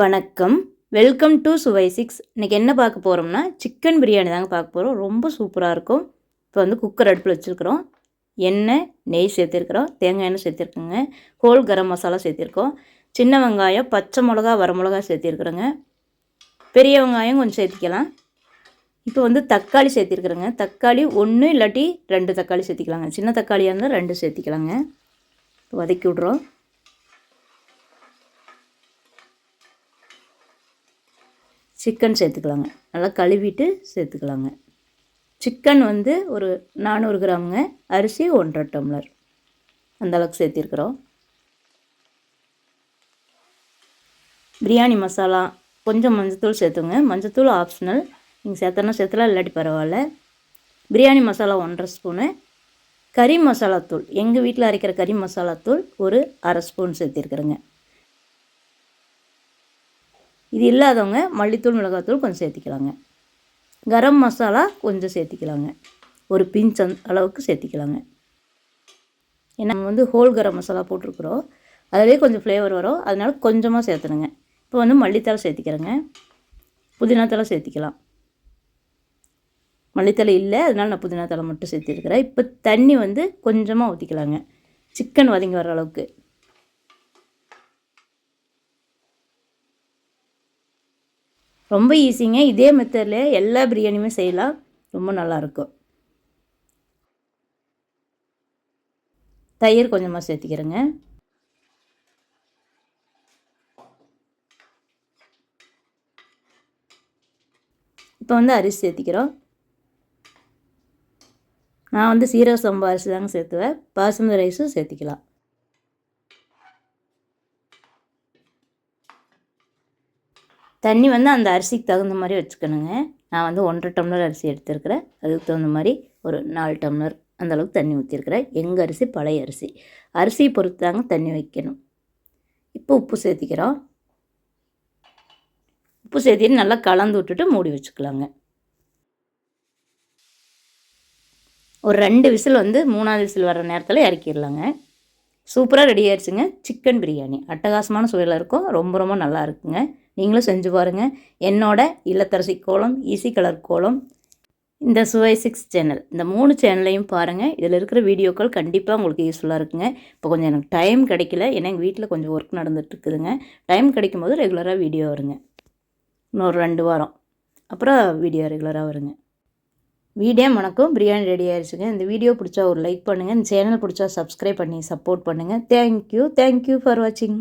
வணக்கம். Welcome to சுவை six இன்றைக்கி என்ன பார்க்க போகிறோம்னா சிக்கன் பிரியாணி தாங்க பார்க்க போகிறோம் ரொம்ப சூப்பராக இருக்கும். இப்போ வந்து குக்கர் அடுப்பில் வச்சுருக்குறோம். எண்ணெய் நெய் சேர்த்துருக்குறோம். தேங்காய் எண்ணெய் சேர்த்துருக்குங்க. ஹோல் கரம் மசாலா சேர்த்திருக்கோம். சின்ன வெங்காயம் பச்சை மிளகா வரமிளகா சேர்த்திருக்குறோங்க. பெரிய வெங்காயம் கொஞ்சம் சேர்த்திக்கலாம். இப்போ வந்து தக்காளி சேர்த்திருக்குறேங்க. தக்காளி ஒன்று இல்லாட்டி ரெண்டு தக்காளி சேர்த்திக்கலாங்க. சின்ன தக்காளியாக இருந்தால் ரெண்டு சேர்த்திக்கலாங்க. வதக்கி விட்றோம். சிக்கன் சேர்த்துக்கலாங்க. நல்லா கழுவிட்டு சேர்த்துக்கலாங்க. சிக்கன் வந்து ஒரு நானூறு கிராமுங்க. அரிசி ஒன்றரை டம்ளர். அந்த அளவுக்கு சேர்த்திருக்கிறோம். பிரியாணி மசாலா கொஞ்சம் மஞ்சத்தூள் சேர்த்துங்க. மஞ்சத்தூள் ஆப்ஷனல் நீங்கள் சேர்த்தனா சேர்த்தலாம் இல்லாட்டி பரவாயில்ல. பிரியாணி மசாலா ஒன்றரை ஸ்பூனு கறி மசாலாத்தூள் எங்கள் வீட்டில் அரைக்கிற கறி மசாலாத்தூள் ஒரு அரை ஸ்பூன் சேர்த்திருக்குறேங்க. இது இல்லாதவங்க மல்லித்தூள் மிளகாத்தூள் கொஞ்சம் சேர்த்திக்கலாங்க. கரம் மசாலா கொஞ்சம் சேர்த்திக்கலாங்க. ஒரு பிஞ்ச் அந்த அளவுக்கு சேர்த்திக்கலாங்க. ஏன்னா நம்ம வந்து ஹோல் கரம் மசாலா போட்டிருக்குறோம். அதிலே கொஞ்சம் ஃப்ளேவர் வரும். அதனால் கொஞ்சமாக சேர்த்துணுங்க. இப்போ வந்து மல்லித்தலை சேர்த்திக்கிறேங்க. புதினா சேர்த்திக்கலாம். மல்லித்தலை இல்லை. அதனால் நான் புதினா மட்டும் சேர்த்திருக்கிறேன். இப்போ தண்ணி வந்து கொஞ்சமாக ஊற்றிக்கலாங்க சிக்கன் வதங்கி வர அளவுக்கு. ரொம்ப ஈஸிங்க. இதே மெத்தடில் எல்லா பிரியாணியுமே செய்யலாம். ரொம்ப நல்லாயிருக்கும் தயிர் கொஞ்சமாக சேர்த்திக்கிறேங்க. இப்போ வந்து அரிசி சேர்த்திக்கிறோம். நான் வந்து சீரக சம்பா அரிசி தாங்க சேர்த்துவேன். பாசுமதி ரைஸும் சேர்த்திக்கலாம். தண்ணி வந்து அந்த அரிசிக்கு தகுந்த மாதிரி வச்சுக்கணுங்க. நான் வந்து ஒன்றரை டம்ளர் அரிசி எடுத்துருக்கிறேன். அதுக்கு தகுந்த மாதிரி ஒரு நாலு டம்ளர் அந்தளவுக்கு தண்ணி ஊற்றிருக்கிறேன் எங்கள் அரிசி பழைய அரிசி. அரிசியை பொறுத்து தாங்க தண்ணி வைக்கணும். இப்போ உப்பு சேர்த்திக்கிறோம். உப்பு சேர்த்திட்டு நல்லா கலந்து விட்டுட்டு மூடி வச்சுக்கலாங்க. ஒரு ரெண்டு விசில் வந்து மூணாவது விசில் வர நேரத்தில் இறக்கிடலாங்க. சூப்பராக ரெடி ஆயிடுச்சுங்க. சிக்கன் பிரியாணி. அட்டகாசமான சுவையில் இருக்கும். ரொம்ப ரொம்ப நல்லா இருக்குங்க. நீங்களும் செஞ்சு பாருங்கள் என்னோட இல்லத்தரசி கோலம் ஈஸி கலர் கோலம் இந்த சுவை சிக்ஸ் சேனல். இந்த மூணு சேனலையும் பாருங்கள் இதில் இருக்கிற வீடியோக்கள் கண்டிப்பாக உங்களுக்கு யூஸ்ஃபுல்லாக இருக்குங்க. இப்போ கொஞ்சம் எனக்கு டைம் கிடைக்கல. ஏன்னா எங்கள் வீட்டில் கொஞ்சம் ஒர்க் நடந்துகிட்ருக்குதுங்க. டைம் கிடைக்கும் போது ரெகுலராக வீடியோ வருங்க. இன்னொரு ரெண்டு வாரம். அப்புறம் வீடியோ ரெகுலராக வருங்க. வீடியோ வணக்கம் பிரியாணி ரெடி ஆயிடுச்சுங்க இந்த வீடியோ பிடிச்சா ஒரு லைக் பண்ணுங்கள் இந்த சேனல் பிடிச்சா சப்ஸ்கிரைப் பண்ணி சப்போர்ட் பண்ணுங்கள் தேங்க்யூ தேங்க்யூ ஃபார் வாட்சிங்